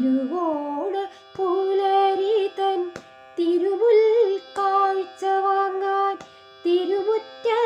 തിരുവോണ പുലരി തൻ തിരുമുൽ കാഴ്ച വാങ്ങാൻ തിരുമുറ്റമണിഞ്ഞൊരുങ്ങി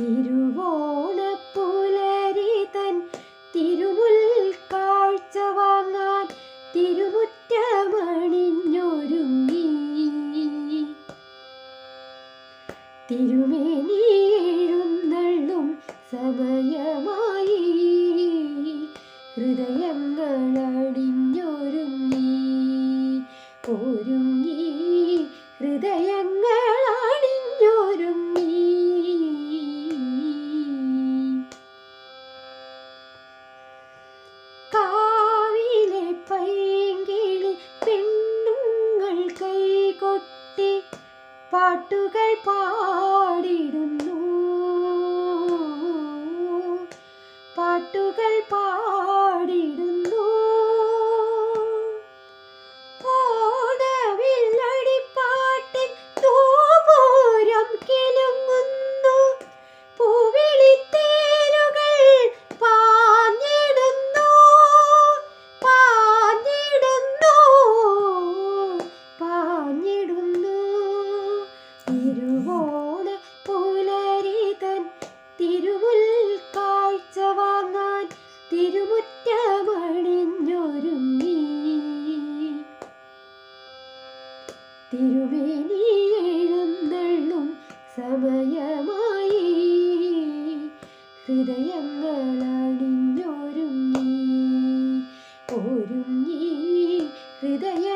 തിരുവോണപ്പുലരി തൻ തിരുമുൽ കാഴ്ച വാങ്ങാൻ തിരുമുറ്റമണിഞ്ഞൊരുങ്ങി. തിരുമേനിയേഴുന്നള്ളും സമയമായി. ഹൃദയങ്ങൾ பாட்டுகள் பாடிடும்? பாட்டுகள் பா തിരുവേലിയെഴുന്നള്ളും സമയമായി. ഹൃദയങ്ങളണിഞ്ഞൊരുങ്ങി. ഒരുങ്ങി. ഹൃദയ